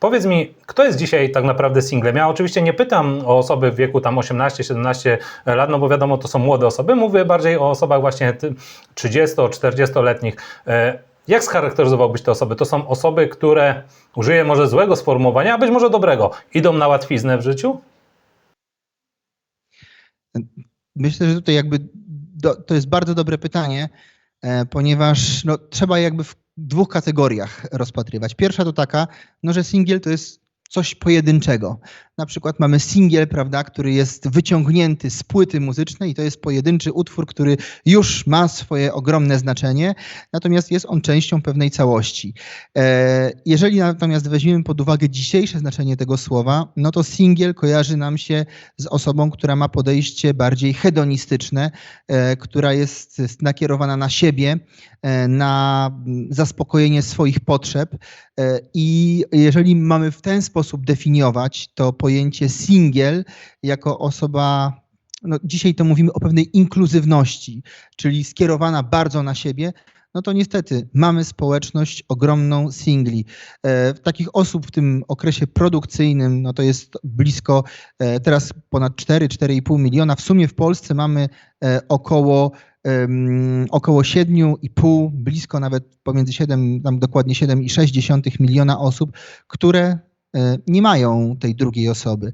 Powiedz mi, kto jest dzisiaj tak naprawdę singlem? Ja oczywiście nie pytam o osoby w wieku tam 18-17 lat, no bo wiadomo, to są młode osoby. Mówię bardziej o osobach właśnie 30-40-letnich. E, Jak scharakteryzowałbyś te osoby? To są osoby, które, użyję może złego sformułowania, a być może dobrego, idą na łatwiznę w życiu? Myślę, że tutaj jakby do, to jest bardzo dobre pytanie, e, ponieważ no, trzeba jakby w dwóch kategoriach rozpatrywać. Pierwsza to taka, no, że singiel to jest coś pojedynczego. Na przykład mamy singiel, prawda, który jest wyciągnięty z płyty muzycznej i to jest pojedynczy utwór, który już ma swoje ogromne znaczenie, natomiast jest on częścią pewnej całości. E, Jeżeli natomiast weźmiemy pod uwagę dzisiejsze znaczenie tego słowa, no to singiel kojarzy nam się z osobą, która ma podejście bardziej hedonistyczne, e, która jest nakierowana na siebie, e, na zaspokojenie swoich potrzeb. I jeżeli mamy w ten sposób definiować to pojęcie singiel jako osoba, no dzisiaj to mówimy o pewnej inkluzywności, czyli skierowana bardzo na siebie, no to niestety mamy społeczność ogromną singli. E, Takich osób w tym okresie produkcyjnym, no to jest blisko e, teraz ponad 4-4,5 miliona. W sumie w Polsce mamy e, około około 7,5, blisko nawet pomiędzy 7, tam dokładnie 7,6 miliona osób, które nie mają tej drugiej osoby.